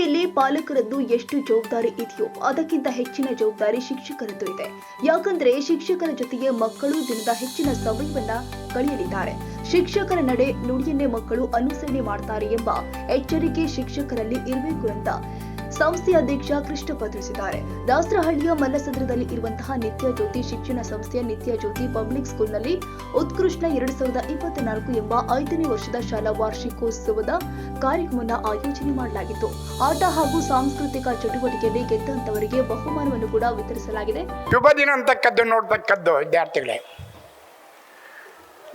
ಎಷ್ಟು ಜವಾಬ್ದಾರಿ ಇದೆಯೋ ಅದಕ್ಕಿಂತ ಹೆಚ್ಚಿನ ಜವಾಬ್ದಾರಿ ಶಿಕ್ಷಕರದ್ದು ಇದೆ. ಯಾಕಂದ್ರೆ ಶಿಕ್ಷಕರ ಜೊತೆಗೆ ಮಕ್ಕಳು ದಿನದ ಹೆಚ್ಚಿನ ಸಮಯವನ್ನ ಕಳೆಯಲಿದ್ದಾರೆ. ಶಿಕ್ಷಕರ ನಡೆ ನುಡಿಯನ್ನೇ ಮಕ್ಕಳು ಅನುಸರಣೆ ಮಾಡ್ತಾರೆ ಎಂಬ ಎಚ್ಚರಿಕೆ ಶಿಕ್ಷಕರಲ್ಲಿ ಇರಬೇಕು ಅಂತ ಸಂಸ್ಥೆಯ ಅಧ್ಯಕ್ಷ ಕೃಷ್ಣಪ್ಪ ತಿಳಿಸಿದ್ದಾರೆ. ದಾಸರಹಳ್ಳಿಯ ಮಲ್ಲಸಂದ್ರದಲ್ಲಿ ಇರುವಂತಹ ನಿತ್ಯ ಜ್ಯೋತಿ ಶಿಕ್ಷಣ ಸಂಸ್ಥೆಯ ನಿತ್ಯ ಜ್ಯೋತಿ ಪಬ್ಲಿಕ್ ಸ್ಕೂಲ್ನಲ್ಲಿ ಉತ್ಕೃಷ್ಟ ಎರಡ್ ಸಾವಿರದ ಇಪ್ಪತ್ನಾಲ್ಕು ಎಂಬ ಐದನೇ ವರ್ಷದ ಶಾಲಾ ವಾರ್ಷಿಕೋತ್ಸವದ ಕಾರ್ಯಕ್ರಮವನ್ನು ಆಯೋಜನೆ ಮಾಡಲಾಗಿತ್ತು. ಆಟ ಹಾಗೂ ಸಾಂಸ್ಕೃತಿಕ ಚಟುವಟಿಕೆಯಲ್ಲಿ ಗೆದ್ದಂತವರಿಗೆ ಬಹುಮಾನವನ್ನು ಕೂಡ ವಿತರಿಸಲಾಗಿದೆ. ಶುಭ ದಿನ ಅಂತಕ್ಕದ್ದು ನೋಡ್ತಕ್ಕದ್ದು ವಿದ್ಯಾರ್ಥಿಗಳೇ.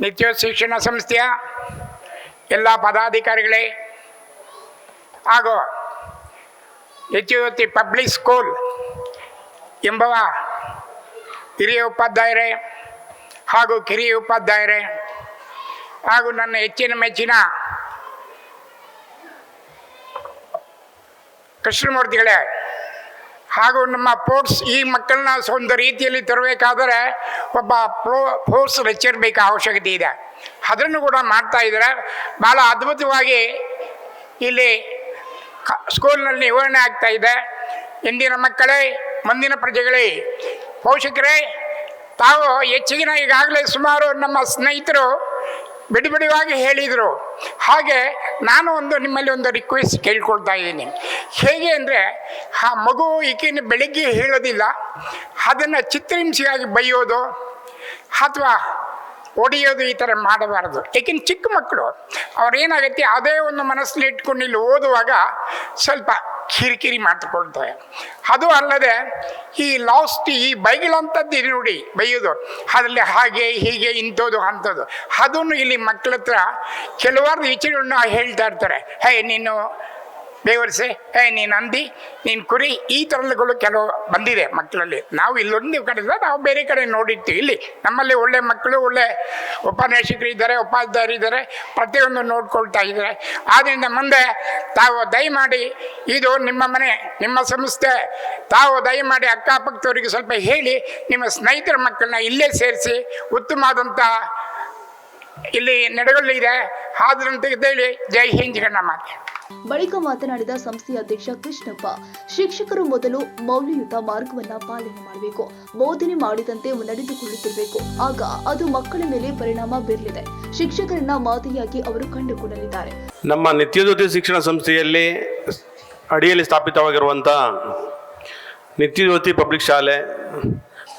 ನಿತ್ಯ ಶಿಕ್ಷಣ ಸಂಸ್ಥೆಯ ಎಲ್ಲ ಪದಾಧಿಕಾರಿಗಳೇ ಹಾಗೂ ನಿತ್ಯವತಿ ಪಬ್ಲಿಕ್ ಸ್ಕೂಲ್ ಎಂಬವ ಹಿರಿಯ ಉಪಾಧ್ಯಾಯರೇ ಹಾಗೂ ಕಿರಿಯ ಉಪಾಧ್ಯಾಯರೇ ಹಾಗೂ ನನ್ನ ಹೆಚ್ಚಿನ ಮೆಚ್ಚಿನ ಕೃಷ್ಣಮೂರ್ತಿಗಳೇ ಹಾಗೂ ನಮ್ಮ ಸ್ಪೋರ್ಟ್ಸ್ ಈ ಮಕ್ಕಳನ್ನ ಒಂದು ರೀತಿಯಲ್ಲಿ ತರಬೇಕಾದರೆ ಒಬ್ಬ ಪ್ರೋ ಫೋರ್ಸ್ ಲೆಕ್ಚರ್ ಬೇಕಾ ಅವಶ್ಯಕತೆ ಇದೆ. ಅದನ್ನು ಕೂಡ ಮಾಡ್ತಾ ಇದ್ದಾರೆ. ಭಾಳ ಅದ್ಭುತವಾಗಿ ಇಲ್ಲಿ ಸ್ಕೂಲ್ನಲ್ಲಿ ವಿವರಣೆ ಆಗ್ತಾ ಇದೆ. ಇಂದಿನ ಮಕ್ಕಳೇ, ಮುಂದಿನ ಪ್ರಜೆಗಳೇ, ಪೋಷಕರೇ, ತಾವು ಹೆಚ್ಚಿಗಿನ ಈಗಾಗಲೇ ಸುಮಾರು ನಮ್ಮ ಸ್ನೇಹಿತರು ಬಿಡಿ ಬಿಡಿವಾಗಿ ಹೇಳಿದರು. ಹಾಗೆ ನಾನು ಒಂದು ನಿಮ್ಮಲ್ಲಿ ಒಂದು ರಿಕ್ವೆಸ್ಟ್ ಕೇಳ್ಕೊಳ್ತಾ ಇದ್ದೀನಿ. ಹೇಗೆ ಅಂದರೆ, ಆ ಮಗು ಈಕಿನ ಬೆಳಿಗ್ಗೆ ಹೇಳೋದಿಲ್ಲ, ಅದನ್ನು ಚಿತ್ರಹಿಂಸೆಯಾಗಿ ಬೈಯೋದು ಅಥವಾ ಹೊಡೆಯೋದು ಈ ಥರ ಮಾಡಬಾರ್ದು. ಏಕೆಂದ್ರೆ ಚಿಕ್ಕ ಮಕ್ಕಳು ಅವ್ರೇನಾಗತ್ತೆ ಅದೇ ಒಂದು ಮನಸ್ಸಲ್ಲಿ ಇಟ್ಕೊಂಡು ಇಲ್ಲಿ ಓದುವಾಗ ಸ್ವಲ್ಪ ಕಿರಿಕಿರಿ ಮಾಡಿಕೊಳ್ತವೆ ಅದು ಅಲ್ಲದೆ, ಈ ಲಾಸ್ಟ್ ಈ ಬೈಗಳಂಥದ್ದು ಇದೆ ನೋಡಿ, ಬೈಯೋದು. ಅದರಲ್ಲಿ ಹಾಗೆ, ಹೀಗೆ, ಇಂಥದ್ದು, ಅಂಥದ್ದು. ಅದನ್ನು ಇಲ್ಲಿ ಮಕ್ಕಳ ಹತ್ರ ಕೆಲವಾರು ವಿಚಾರಗಳನ್ನ ಹೇಳ್ತಾ ಇರ್ತಾರೆ. ಹೇ, ನೀನು ಬೇವರ್ಸೆ ಏ ನೀನು ಅಂದಿ ನೀನು ಕುರಿ, ಈ ಥರಗಳು ಕೆಲವು ಬಂದಿದೆ ಮಕ್ಕಳಲ್ಲಿ. ನಾವು ಇಲ್ಲೊಂದು ಕಡೆ ನಾವು ಬೇರೆ ಕಡೆ ನೋಡಿರ್ತೀವಿ. ಇಲ್ಲಿ ನಮ್ಮಲ್ಲಿ ಒಳ್ಳೆ ಮಕ್ಕಳು, ಒಳ್ಳೆ ಉಪನ್ಯಾಸಕರು ಇದ್ದಾರೆ, ಉಪಾಧ್ಯಾಯರು ಇದ್ದಾರೆ, ಪ್ರತಿಯೊಂದು ನೋಡ್ಕೊಳ್ತಾ ಇದ್ದಾರೆ. ಆದ್ದರಿಂದ ಮುಂದೆ ತಾವು ದಯಮಾಡಿ, ಇದು ನಿಮ್ಮ ಮನೆ, ನಿಮ್ಮ ಸಂಸ್ಥೆ, ತಾವು ದಯಮಾಡಿ ಅಕ್ಕಪಕ್ಕದವರಿಗೆ ಸ್ವಲ್ಪ ಹೇಳಿ, ನಿಮ್ಮ ಸ್ನೇಹಿತರ ಮಕ್ಕಳನ್ನ ಇಲ್ಲೇ ಸೇರಿಸಿ ಉತ್ತಮವಾದಂಥ ಇಲ್ಲಿ ನಡೆಗಳಿದೆ ಆದ್ರಂತ ಹೇಳಿ ಜೈ ಹಿಂದ್ ಮಾತೆ. ಬಳಿಕ ಮಾತನಾಡಿದ ಸಂಸ್ಥೆಯ ಅಧ್ಯಕ್ಷ ಕೃಷ್ಣಪ್ಪ ಶಿಕ್ಷಕರು ಮೊದಲು ಮೌಲ್ಯಯುತ ಮಾರ್ಗವನ್ನ ಪಾಲನೆ ಮಾಡಬೇಕು. ಬೋಧನೆ ಮಾಡಿದಂತೆ ನಡೆದುಕೊಳ್ಳುತ್ತಿರಬೇಕು. ಆಗ ಅದು ಮಕ್ಕಳ ಮೇಲೆ ಪರಿಣಾಮ ಬೀರಲಿದೆ. ಶಿಕ್ಷಕರನ್ನ ಮಾದರಿಯಾಗಿ ಅವರು ಕಂಡುಕೊಳ್ಳಲಿದ್ದಾರೆ. ನಮ್ಮ ನಿತ್ಯಜ್ಯೋತಿ ಶಿಕ್ಷಣ ಸಂಸ್ಥೆಯಲ್ಲಿ ಅಡಿಯಲ್ಲಿ ಸ್ಥಾಪಿತವಾಗಿರುವಂಥ ನಿತ್ಯಜ್ಯೋತಿ ಪಬ್ಲಿಕ್ ಶಾಲೆ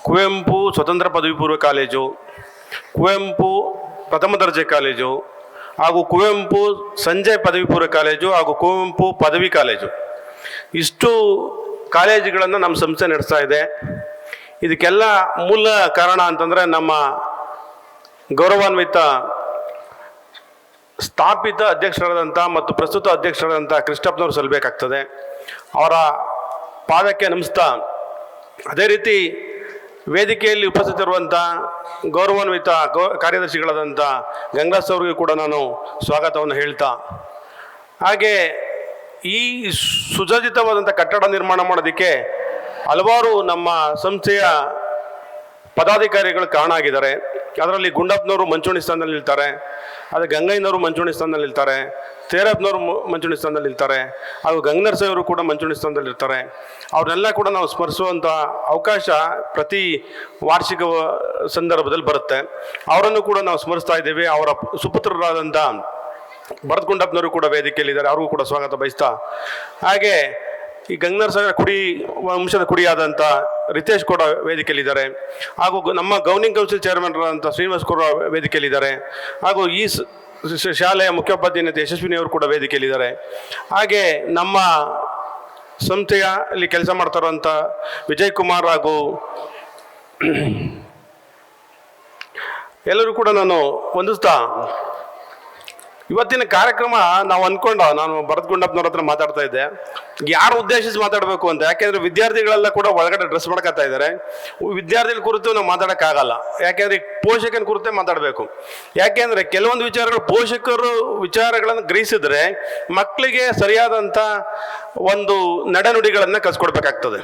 ಕುವೆಂಪು ಸ್ವತಂತ್ರ ಪದವಿ ಪೂರ್ವ ಕಾಲೇಜು ಕುವೆಂಪು ಪ್ರಥಮ ದರ್ಜೆ ಕಾಲೇಜು ಹಾಗೂ ಕುವೆಂಪು ಸಂಜಯ್ ಪದವಿ ಪೂರ್ವ ಕಾಲೇಜು ಹಾಗೂ ಕುವೆಂಪು ಪದವಿ ಕಾಲೇಜು. ಇಷ್ಟು ಕಾಲೇಜುಗಳನ್ನು ನಮ್ಮ ಸಂಸ್ಥೆ ನಡೆಸ್ತಾ ಇದೆ. ಇದಕ್ಕೆಲ್ಲ ಮೂಲ ಕಾರಣ ಅಂತಂದರೆ ನಮ್ಮ ಗೌರವಾನ್ವಿತ ಸ್ಥಾಪಿತ ಅಧ್ಯಕ್ಷರಾದಂಥ ಮತ್ತು ಪ್ರಸ್ತುತ ಅಧ್ಯಕ್ಷರಾದಂಥ ಕೃಷ್ಣಪ್ಪನವರು ಸಲ್ಲಬೇಕಾಗ್ತದೆ ಅವರ ಪಾದಕ್ಕೆ ನಮಿಸ್ತಾ ಅದೇ ರೀತಿ ವೇದಿಕೆಯಲ್ಲಿ ಉಪಸ್ಥಿತಿರುವಂಥ ಗೌರವಾನ್ವಿತ ಗೌ ಕಾರ್ಯದರ್ಶಿಗಳಾದಂಥ ಗಂಗಾಸ್ ಅವರಿಗೂ ಕೂಡ ನಾನು ಸ್ವಾಗತವನ್ನು ಹೇಳ್ತಾ. ಹಾಗೆ ಈ ಸುಸಜ್ಜಿತವಾದಂಥ ಕಟ್ಟಡ ನಿರ್ಮಾಣ ಮಾಡೋದಕ್ಕೆ ಹಲವಾರು ನಮ್ಮ ಸಂಸ್ಥೆಯ ಪದಾಧಿಕಾರಿಗಳು ಕಾರಣ ಆಗಿದ್ದಾರೆ ಅದರಲ್ಲಿ ಗುಂಡಪ್ಪನವರು ಮಂಚೂಣಿ ಸ್ಥಾನದಲ್ಲಿ ನಿಲ್ತಾರೆ. ಅದು ಗಂಗಯ್ಯನವರು ಮಂಚೂಣಿ ಸ್ಥಾನದಲ್ಲಿ ನಿಲ್ತಾರೆ. ತೇರಪ್ಪನವರು ಮಂಚೂಣಿ ಸ್ಥಾನದಲ್ಲಿ ನಿಲ್ತಾರೆ. ಹಾಗೂ ಗಂಗನರ್ಸೆಯವರು ಕೂಡ ಮಂಚೂಣಿ ಸ್ಥಾನದಲ್ಲಿ ಇರ್ತಾರೆ. ಅವ್ರನ್ನೆಲ್ಲ ಕೂಡ ನಾವು ಸ್ಮರಿಸುವಂಥ ಅವಕಾಶ ಪ್ರತಿ ವಾರ್ಷಿಕ ಸಂದರ್ಭದಲ್ಲಿ ಬರುತ್ತೆ. ಅವರನ್ನು ಕೂಡ ನಾವು ಸ್ಮರಿಸ್ತಾ ಇದ್ದೇವೆ. ಅವರ ಸುಪುತ್ರರಾದಂಥ ಭರತ್ ಗುಂಡಪ್ಪನವರು ಕೂಡ ವೇದಿಕೆಯಲ್ಲಿದ್ದಾರೆ ಅವ್ರಿಗೂ ಕೂಡ ಸ್ವಾಗತ ಬಯಸ್ತಾ. ಹಾಗೆ ಈ ಗಂಗನರ್ ಸಾಗರ ಕುಡಿ, ವಂಶದ ಕುಡಿಯಾದಂಥ ರಿತೇಶ್ ಕೂಡ ವೇದಿಕೆಯಲ್ಲಿದ್ದಾರೆ. ಹಾಗೂ ನಮ್ಮ ಗೌರ್ನಿಂಗ್ ಕೌನ್ಸಿಲ್ ಚೇರ್ಮನ್ ಆದಂಥ ಶ್ರೀನಿವಾಸ್ ಕೂಡ ವೇದಿಕೆಯಲ್ಲಿದ್ದಾರೆ. ಹಾಗೂ ಈ ಶಾಲೆಯ ಮುಖ್ಯೋಪಾಧ್ಯಾಯ ಯಶಸ್ವಿನಿ ಅವರು ಕೂಡ ವೇದಿಕೆಯಲ್ಲಿದ್ದಾರೆ. ಹಾಗೆ ನಮ್ಮ ಸಂಸ್ಥೆಯಲ್ಲಿ ಕೆಲಸ ಮಾಡ್ತಾ ವಿಜಯ್ ಕುಮಾರ್ ಹಾಗೂ ಎಲ್ಲರೂ ಕೂಡ ನಾನು ವಂದಿಸ್ತಾ ಇವತ್ತಿನ ಕಾರ್ಯಕ್ರಮ ನಾವು ಅನ್ಕೊಂಡ, ನಾನು ಭರತ್ ಗುಂಡಪ್ಪನವ್ರ ಹತ್ರ ಮಾತಾಡ್ತಾ ಇದ್ದೆ. ಯಾರು ಉದ್ದೇಶಿಸಿ ಮಾತಾಡಬೇಕು ಅಂತ, ಯಾಕೆಂದ್ರೆ ವಿದ್ಯಾರ್ಥಿಗಳೆಲ್ಲ ಕೂಡ ಒಳಗಡೆ ಡ್ರೆಸ್ ಮಾಡ್ಕೊತಾ ಇದ್ದಾರೆ ವಿದ್ಯಾರ್ಥಿಗಳ ಕುರಿತು ನಾವು ಮಾತಾಡೋಕ್ಕಾಗಲ್ಲ. ಯಾಕೆಂದ್ರೆ ಪೋಷಕನ ಕುರಿತೇ ಮಾತಾಡಬೇಕು. ಯಾಕೆಂದ್ರೆ ಕೆಲವೊಂದು ವಿಚಾರಗಳು ಪೋಷಕರು ವಿಚಾರಗಳನ್ನು ಗ್ರಹಿಸಿದ್ರೆ ಮಕ್ಕಳಿಗೆ ಸರಿಯಾದಂಥ ಒಂದು ನಡೆನುಡಿಗಳನ್ನು ಕಲ್ಸ್ಕೊಡ್ಬೇಕಾಗ್ತದೆ.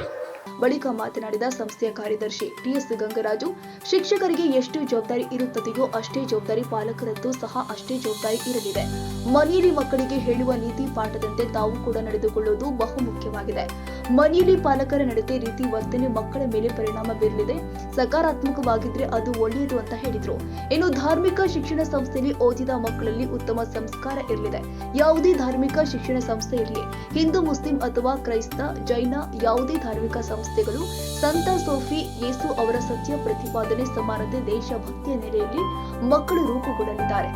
ಬಳಿಕ ಮಾತನಾಡಿದ ಸಂಸ್ಥೆಯ ಕಾರ್ಯದರ್ಶಿ ಟಿಎಸ್ ಗಂಗರಾಜು, ಶಿಕ್ಷಕರಿಗೆ ಎಷ್ಟು ಜವಾಬ್ದಾರಿ ಇರುತ್ತದೆಯೋ ಅಷ್ಟೇ ಜವಾಬ್ದಾರಿ ಪಾಲಕರದ್ದು ಸಹ ಅಷ್ಟೇ ಜವಾಬ್ದಾರಿ ಇರಲಿದೆ. ಮನೆಯಲ್ಲಿ ಮಕ್ಕಳಿಗೆ ಹೇಳುವ ನೀತಿ ಪಾಠದಂತೆ ತಾವು ಕೂಡ ನಡೆದುಕೊಳ್ಳುವುದು ಬಹುಮುಖ್ಯವಾಗಿದೆ. ಮನೆಯಲ್ಲಿ ಪಾಲಕರ ನಡತೆ, ರೀತಿ, ವರ್ತನೆ ಮಕ್ಕಳ ಮೇಲೆ ಪರಿಣಾಮ ಬೀರಲಿದೆ. ಸಕಾರಾತ್ಮಕವಾಗಿದ್ರೆ ಅದು ಒಳ್ಳೆಯದು ಅಂತ ಹೇಳಿದ್ರು. ಇನ್ನು ಧಾರ್ಮಿಕ ಶಿಕ್ಷಣ ಸಂಸ್ಥೆಯಲ್ಲಿ ಓದಿದ ಮಕ್ಕಳಲ್ಲಿ ಉತ್ತಮ ಸಂಸ್ಕಾರ ಇರಲಿದೆ. ಯಾವುದೇ ಧಾರ್ಮಿಕ ಶಿಕ್ಷಣ ಸಂಸ್ಥೆ ಇರಲಿ. ಹಿಂದೂ, ಮುಸ್ಲಿಂ ಅಥವಾ ಕ್ರೈಸ್ತ, ಜೈನ ಯಾವುದೇ ಧಾರ್ಮಿಕ ಸಂಸ್ಥೆಗಳು ಸಂತ ಸೋಫಿ ಯೇಸು ಅವರ ಸತ್ಯ ಪ್ರತಿಪಾದನೆ ಸಮಾನತೆ ದೇಶಭಕ್ತಿಯ ನೆಲೆಯಲ್ಲಿ ಮಕ್ಕಳು ರೂಪುಗೊಳ್ಳಲಿದ್ದಾರೆ.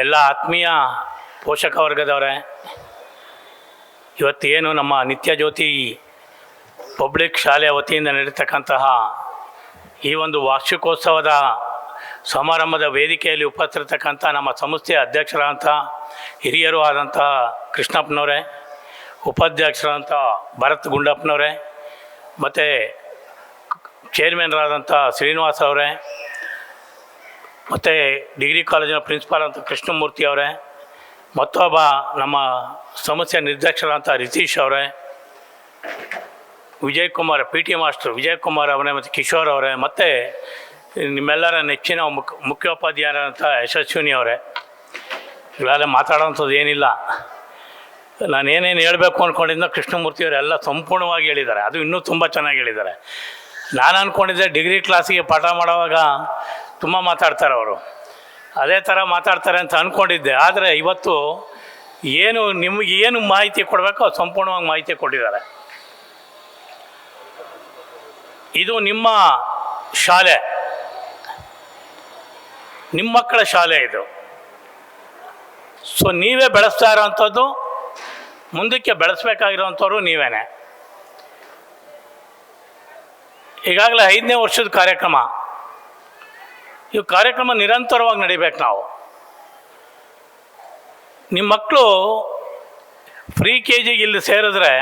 ಎಲ್ಲ ಆತ್ಮೀಯ ಪೋಷಕ ವರ್ಗದವರೇ, ಇವತ್ತೇನು ನಮ್ಮ ನಿತ್ಯ ಜ್ಯೋತಿ ಪಬ್ಲಿಕ್ ಶಾಲೆಯ ವತಿಯಿಂದ ನಡೀತಕ್ಕಂತಹ ಈ ಒಂದು ವಾರ್ಷಿಕೋತ್ಸವದ ಸಮಾರಂಭದ ವೇದಿಕೆಯಲ್ಲಿ ಉಪಸ್ಥಿರತಕ್ಕಂಥ ನಮ್ಮ ಸಂಸ್ಥೆಯ ಅಧ್ಯಕ್ಷರಾದಂಥ ಹಿರಿಯರು ಆದಂತಹ ಕೃಷ್ಣಪ್ಪನವರೇ ಉಪಾಧ್ಯಕ್ಷರಾದಂಥ ಭರತ್ ಗುಂಡಪ್ಪನವರೇ, ಮತ್ತು ಚೇರ್ಮನ್ರಾದಂಥ ಶ್ರೀನಿವಾಸ್ ಅವರೇ, ಮತ್ತು ಡಿಗ್ರಿ ಕಾಲೇಜಿನ ಪ್ರಿನ್ಸಿಪಾಲ್ ಅಂತ ಕೃಷ್ಣಮೂರ್ತಿ ಅವರೇ, ಮತ್ತೊಬ್ಬ ನಮ್ಮ ಸಮಸ್ಯೆ ನಿರ್ದೇಶಕರಂತ ರಿತೀಶ್ ಅವರೇ Vijay Kumar P T master Vijay Kumar ಅವರೇ, ಮತ್ತು ಕಿಶೋರ್ ಅವರೇ, ಮತ್ತು ನಿಮ್ಮೆಲ್ಲರ ನೆಚ್ಚಿನ ಮುಖ್ಯ ಮುಖ್ಯೋಪಾಧ್ಯಾಯರಂಥ ಯಶಸ್ವಿನಿ ಅವರೇ. ಇವೆಲ್ಲ ಮಾತಾಡೋವಂಥದ್ದು ಏನಿಲ್ಲ. ನಾನು ಏನೇನು ಹೇಳಬೇಕು ಅಂದ್ಕೊಂಡಿದ್ದ ಕೃಷ್ಣಮೂರ್ತಿಯವರೆಲ್ಲ ಸಂಪೂರ್ಣವಾಗಿ ಹೇಳಿದ್ದಾರೆ. ಅದು ಇನ್ನೂ ತುಂಬ ಚೆನ್ನಾಗಿ ಹೇಳಿದ್ದಾರೆ. ನಾನು ಅಂದ್ಕೊಂಡಿದ್ದೆ ಡಿಗ್ರಿ ಕ್ಲಾಸಿಗೆ ಪಾಠ ಮಾಡುವಾಗ ತುಂಬ ಮಾತಾಡ್ತಾರೆ ಅವರು. ಅದೇ ಥರ ಮಾತಾಡ್ತಾರೆ ಅಂತ ಅಂದ್ಕೊಂಡಿದ್ದೆ ಆದರೆ ಇವತ್ತು ಏನು ನಿಮಗೆ ಏನು ಮಾಹಿತಿ ಕೊಡಬೇಕೋ ಸಂಪೂರ್ಣವಾಗಿ ಮಾಹಿತಿ ಕೊಟ್ಟಿದ್ದಾರೆ. ಇದು ನಿಮ್ಮ ಶಾಲೆ. ನಿಮ್ಮ ಮಕ್ಕಳ ಶಾಲೆ ಇದು. ಸೊ ನೀವೇ ಬೆಳೆಸ್ತಾ ಇರೋವಂಥದ್ದು ಮುಂದಕ್ಕೆ ಬೆಳೆಸಬೇಕಾಗಿರುವಂಥವ್ರು ನೀವೇನೆ. ಈಗಾಗಲೇ ಐದನೇ ವರ್ಷದ ಕಾರ್ಯಕ್ರಮ. ಈ ಕಾರ್ಯಕ್ರಮ ನಿರಂತರವಾಗಿ ನಡಿಬೇಕು ನಾವು. ನಿಮ್ಮ ಮಕ್ಕಳು ಫ್ರೀ ಕೆ ಜಿಗೆ ಇಲ್ಲಿ ಸೇರಿದ್ರೆ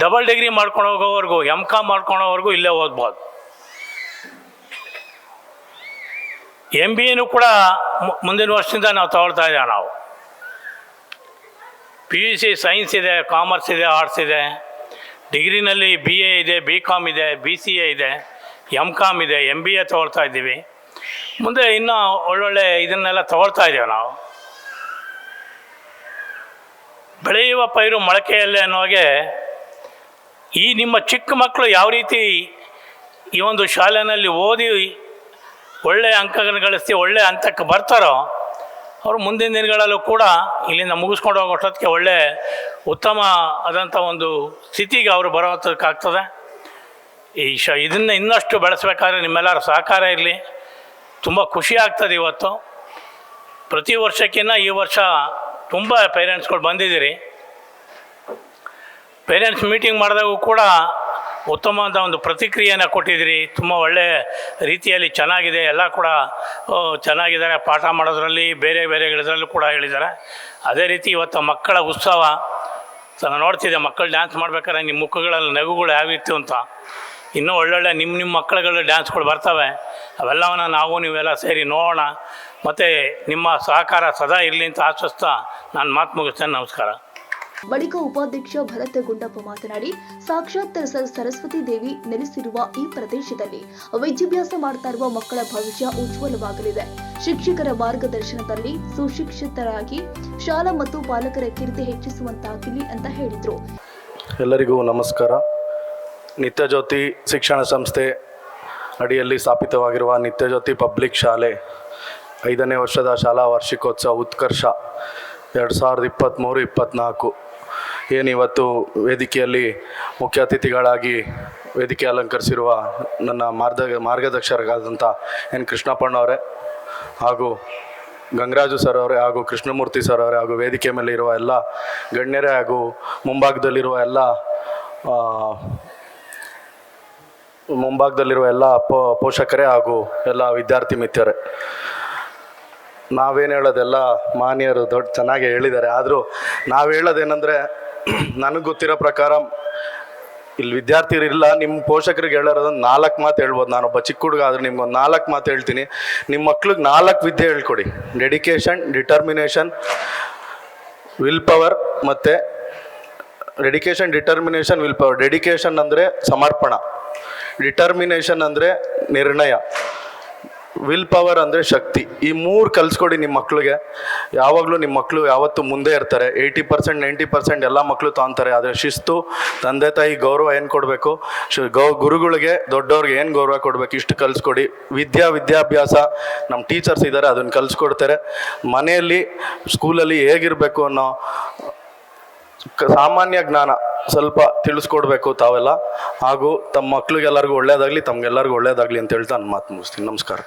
ಡಬಲ್ ಡಿಗ್ರಿ ಮಾಡ್ಕೊಂಡು ಹೋಗೋವರೆಗೂ ಎಂ ಕಾಮ್ ಮಾಡ್ಕೊಳೋವರೆಗೂ ಇಲ್ಲೇ ಓದ್ಬೋದು. ಎಂ ಬಿ ಎನೂ ಕೂಡ ಮುಂದಿನ ವರ್ಷದಿಂದ ನಾವು ತಗೊಳ್ತಾ ಇದ್ದೇವೆ ನಾವು. ಪಿ ಯು ಸಿ ಸೈನ್ಸ್ ಇದೆ ಕಾಮರ್ಸ್ ಇದೆ ಆರ್ಟ್ಸ್ ಇದೆ. ಡಿಗ್ರಿನಲ್ಲಿ ಬಿ ಎ ಇದೆ ಬಿ ಕಾಮ್ ಇದೆ ಬಿ ಸಿ ಎ ಇದೆ ಎಂ ಕಾಮ್ ಇದೆ ಎಂ ಬಿ ಎ ತೊಗೊಳ್ತಾ ಇದ್ದೀವಿ. ಮುಂದೆ ಇನ್ನೂ ಒಳ್ಳೊಳ್ಳೆ ಇದನ್ನೆಲ್ಲ ತಗೊಳ್ತಾ ಇದ್ದೇವೆ ನಾವು. ಬೆಳೆಯುವ ಪೈರು ಮೊಳಕೆಯಲ್ಲೇ ಅನ್ನೋಗೆ ಈ ನಿಮ್ಮ ಚಿಕ್ಕ ಮಕ್ಕಳು ಯಾವ ರೀತಿ ಈ ಒಂದು ಶಾಲೆಯಲ್ಲಿ ಓದಿ ಒಳ್ಳೆಯ ಅಂಕಗಳನ್ನು ಗಳಿಸಿ ಒಳ್ಳೆಯ ಹಂತಕ್ಕೆ ಬರ್ತಾರೋ ಅವರು ಮುಂದಿನ ದಿನಗಳಲ್ಲೂ ಕೂಡ ಇಲ್ಲಿಂದ ಮುಗಿಸ್ಕೊಂಡು ಹೋಗೋಷ್ಟೊತ್ತಿಗೆ ಒಳ್ಳೆ ಉತ್ತಮ ಆದಂಥ ಒಂದು ಸ್ಥಿತಿಗೆ ಅವರು ಬರೋದಕ್ಕಾಗ್ತದೆ ಈ ಶ ಇದನ್ನು ಇನ್ನಷ್ಟು ಬೆಳೆಸ್ಬೇಕಾದ್ರೆ ನಿಮ್ಮೆಲ್ಲರ ಸಹಕಾರ ಇರಲಿ. ತುಂಬ ಖುಷಿ ಆಗ್ತದೆ ಇವತ್ತು. ಪ್ರತಿ ವರ್ಷಕ್ಕಿಂತ ಈ ವರ್ಷ ತುಂಬ ಪೇರೆಂಟ್ಸ್ಗಳು ಬಂದಿದ್ದೀರಿ. ಪೇರೆಂಟ್ಸ್ ಮೀಟಿಂಗ್ ಮಾಡಿದಾಗೂ ಕೂಡ ಉತ್ತಮವಾದ ಒಂದು ಪ್ರತಿಕ್ರಿಯೆಯನ್ನು ಕೊಟ್ಟಿದ್ದೀರಿ. ತುಂಬ ಒಳ್ಳೆಯ ರೀತಿಯಲ್ಲಿ ಚೆನ್ನಾಗಿದೆ. ಎಲ್ಲ ಕೂಡ ಚೆನ್ನಾಗಿದ್ದಾರೆ. ಪಾಠ ಮಾಡೋದ್ರಲ್ಲಿ, ಬೇರೆ ಬೇರೆ ಇದರಲ್ಲೂ ಕೂಡ ಹೇಳಿದ್ದಾರೆ. ಅದೇ ರೀತಿ ಇವತ್ತು ಮಕ್ಕಳ ಉತ್ಸವ ನಾನು ನೋಡ್ತಿದ್ದೆ, ಮಕ್ಕಳು ಡ್ಯಾನ್ಸ್ ಮಾಡ್ಬೇಕಾದ್ರೆ ನಿಮ್ಮ ಮುಖಗಳಲ್ಲಿ ನಗುಗಳು ಯಾವಿತ್ತು ಅಂತ. ಇನ್ನೂ ಒಳ್ಳೊಳ್ಳೆ ನಿಮ್ಮ ನಿಮ್ಮ ಮಕ್ಕಳುಗಳು ಡ್ಯಾನ್ಸ್ಗಳು ಬರ್ತವೆ. ಅವೆಲ್ಲವನ್ನು ನಾವು, ನೀವೆಲ್ಲ ಸೇರಿ ನೋಡೋಣ. ಮತ್ತು ನಿಮ್ಮ ಸಹಕಾರ ಸದಾ ಇರಲಿ ಅಂತ ಆಶ್ವಸ್ತ. ನಾನು ಮಾತು ಮುಗಿಸ್ತೇನೆ. ನಮಸ್ಕಾರ. ಬಳಿಕ ಉಪಾಧ್ಯಕ್ಷ ಭರತ್ ಗುಂಡಪ್ಪ ಮಾತನಾಡಿ, ಸಾಕ್ಷಾತ್ ಸರಸ್ವತಿ ದೇವಿ ನೆಲೆಸಿರುವ ಈ ಪ್ರದೇಶದಲ್ಲಿ ವಿದ್ಯಾಭ್ಯಾಸ ಮಾಡ್ತಾ ಇರುವ ಮಕ್ಕಳ ಭವಿಷ್ಯ ಉಜ್ವಲವಾಗಲಿದೆ. ಶಿಕ್ಷಕರ ಮಾರ್ಗದರ್ಶನದಲ್ಲಿ ಸುಶಿಕ್ಷಿತರಾಗಿ ಶಾಲಾ ಮತ್ತು ಪಾಲಕರ ಕೀರ್ತಿ ಹೆಚ್ಚಿಸುವಂತಾಗಲಿ ಅಂತ ಹೇಳಿದರು. ಎಲ್ಲರಿಗೂ ನಮಸ್ಕಾರ. ನಿತ್ಯಜ್ಯೋತಿ ಶಿಕ್ಷಣ ಸಂಸ್ಥೆ ಅಡಿಯಲ್ಲಿ ಸ್ಥಾಪಿತವಾಗಿರುವ ನಿತ್ಯಜ್ಯೋತಿ ಪಬ್ಲಿಕ್ ಶಾಲೆ ಐದನೇ ವರ್ಷದ ಶಾಲಾ ವಾರ್ಷಿಕೋತ್ಸವ ಉತ್ಕರ್ಷ, ಎರಡು ಸಾವಿರದ ಇಪ್ಪತ್ತ್ಮೂರು ಇಪ್ಪತ್ತ್ನಾಲ್ಕು ಏನಿವತ್ತು ವೇದಿಕೆಯಲ್ಲಿ ಮುಖ್ಯ ಅತಿಥಿಗಳಾಗಿ ವೇದಿಕೆ ಅಲಂಕರಿಸಿರುವ ನನ್ನ ಮಾರ್ಗ ಮಾರ್ಗದರ್ಶಕರಾದಂಥ ಎನ್. ಕೃಷ್ಣಪ್ಪಣ್ಣವರೇ ಹಾಗೂ ಗಂಗರಾಜು ಸರ್ ಅವರೇ ಹಾಗೂ ಕೃಷ್ಣಮೂರ್ತಿ ಸರ್ ಅವರೇ ಹಾಗೂ ವೇದಿಕೆ ಮೇಲೆ ಇರುವ ಎಲ್ಲ ಗಣ್ಯರೇ ಹಾಗೂ ಮುಂಭಾಗದಲ್ಲಿರುವ ಎಲ್ಲ ಮುಂಭಾಗದಲ್ಲಿರುವ ಎಲ್ಲ ಪೋ, ಪೋಷಕರೇ ಹಾಗೂ ಎಲ್ಲ ವಿದ್ಯಾರ್ಥಿ ಮಿತ್ರರೇ. ನಾವೇನು ಹೇಳೋದೆಲ್ಲ ಮಾನ್ಯರು ದೊಡ್ಡ ಚೆನ್ನಾಗಿ ಹೇಳಿದ್ದಾರೆ. ಆದರೂ ನಾವು ಹೇಳೋದೇನೆಂದರೆ ನನಗೆ ಗೊತ್ತಿರೋ ಪ್ರಕಾರ ಇಲ್ಲಿ ವಿದ್ಯಾರ್ಥಿರಿಲ್ಲ ನಿಮ್ಮ ಪೋಷಕರಿಗೆ ಹೇಳೋದು ನಾಲ್ಕು ಮಾತು ಹೇಳ್ಬೋದು. ನಾನೊಬ್ಬ ಚಿಕ್ಕ ಹುಡುಗ ಆದರೆ ನಿಮ್ಗೆ ಒಂದು ನಾಲ್ಕು ಮಾತು ಹೇಳ್ತೀನಿ. ನಿಮ್ಮ ಮಕ್ಳಿಗೆ ನಾಲ್ಕು ವಿದ್ಯೆ ಹೇಳ್ಕೊಡಿ. ಡೆಡಿಕೇಶನ್ ಡಿಟರ್ಮಿನೇಷನ್ ವಿಲ್ ಪವರ್ ಮತ್ತು dedication determination will power dedication ಅಂದರೆ ಸಮರ್ಪಣ. ಡಿಟರ್ಮಿನೇಷನ್ ಅಂದರೆ ನಿರ್ಣಯ. ವಿಲ್ ಪವರ್ ಅಂದರೆ ಶಕ್ತಿ. ಈ ಮೂರು ಕಲಿಸ್ಕೊಡಿ ನಿಮ್ಮ ಮಕ್ಕಳಿಗೆ ಯಾವಾಗಲೂ ನಿಮ್ಮ ಮಕ್ಕಳು ಯಾವತ್ತೂ ಮುಂದೆ ಇರ್ತಾರೆ. ಏಯ್ಟಿ ಪರ್ಸೆಂಟ್ ನೈಂಟಿ ಪರ್ಸೆಂಟ್ ಎಲ್ಲ ಮಕ್ಕಳು ತೊಗೊತಾರೆ ಆದರೆ ಶಿಸ್ತು, ತಂದೆ ತಾಯಿ ಗೌರವ ಏನು ಕೊಡಬೇಕು? ಗೌ, ಗುರುಗಳಿಗೆ, ದೊಡ್ಡವ್ರಿಗೆ ಏನು ಗೌರವ ಕೊಡಬೇಕು? ಇಷ್ಟು ಕಲಿಸ್ಕೊಡಿ. ವಿದ್ಯಾ, ವಿದ್ಯಾಭ್ಯಾಸ ನಮ್ಮ ಟೀಚರ್ಸ್ ಇದ್ದಾರೆ ಅದನ್ನು ಕಲಿಸ್ಕೊಡ್ತಾರೆ. ಮನೆಯಲ್ಲಿ ಸ್ಕೂಲಲ್ಲಿ ಹೇಗಿರಬೇಕು ಅನ್ನೋ ಸಾಮಾನ್ಯ ಜ್ಞಾನ. ಸ್ವಲ್ಪ ತಿಳಿಸ್ಕೊಡ್ಬೇಕು ತಾವೆಲ್ಲ. ಹಾಗೂ ತಮ್ಮ ಮಕ್ಳಿಗೆಲ್ಲರಿಗೂ ಒಳ್ಳೇದಾಗಲಿ, ತಮ್ಗೆಲ್ಲರಿಗೂ ಒಳ್ಳೇದಾಗಲಿ ಅಂತ ಹೇಳ್ತಾ ನಾನು ಮಾತು ಮುಗಿಸ್ತೀನಿ. ನಮಸ್ಕಾರ.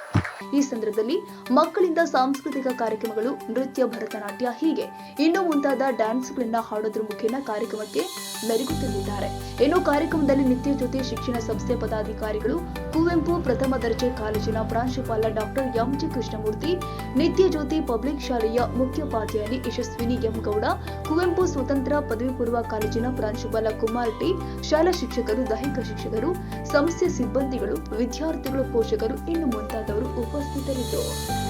ಈ ಸಂದರ್ಭದಲ್ಲಿ ಮಕ್ಕಳಿಂದ ಸಾಂಸ್ಕೃತಿಕ ಕಾರ್ಯಕ್ರಮಗಳು, ನೃತ್ಯ, ಭರತನಾಟ್ಯ ಹೀಗೆ ಇನ್ನು ಮುಂತಾದ ಡ್ಯಾನ್ಸ್ಗಳನ್ನ ಹಾಡೋದ್ರ ಮುಖೇನ ಕಾರ್ಯಕ್ರಮಕ್ಕೆ ಮೆರುಗು ತಂದಿದ್ದಾರೆ. ಇನ್ನು ಕಾರ್ಯಕ್ರಮದಲ್ಲಿ ನಿತ್ಯ ಜ್ಯೋತಿ, ಶಿಕ್ಷಣ ಸಂಸ್ಥೆ ಪದಾಧಿಕಾರಿಗಳು, ಕುವೆಂಪು ಪ್ರಥಮ ದರ್ಜೆ ಕಾಲೇಜಿನ ಪ್ರಾಂಶುಪಾಲ ಡಾಕ್ಟರ್ ಎಂಜಿ ಕೃಷ್ಣಮೂರ್ತಿ, ನಿತ್ಯ ಜ್ಯೋತಿ ಪಬ್ಲಿಕ್ ಶಾಲೆಯ ಮುಖ್ಯೋಪಾಧ್ಯಾಯಿನಿ ಯಶಸ್ವಿನಿ ಎಂ ಗೌಡ ಕುವೆಂಪು ಸ್ವತಂತ್ರ ಪದವಿ ಪೂರ್ವ ಕಾಲೇಜಿನ ಪ್ರಾಂಶುಪಾಲ ಕುಮಾರ್ ಟಿ ಶಾಲಾ ಶಿಕ್ಷಕರು, ದೈಹಿಕ ಶಿಕ್ಷಕರು, ಸಂಸ್ಥೆ ಸಿಬ್ಬಂದಿಗಳು, ವಿದ್ಯಾರ್ಥಿಗಳು, ಪೋಷಕರು, ಇನ್ನು ಮುಂತಾದವರು hospital ito.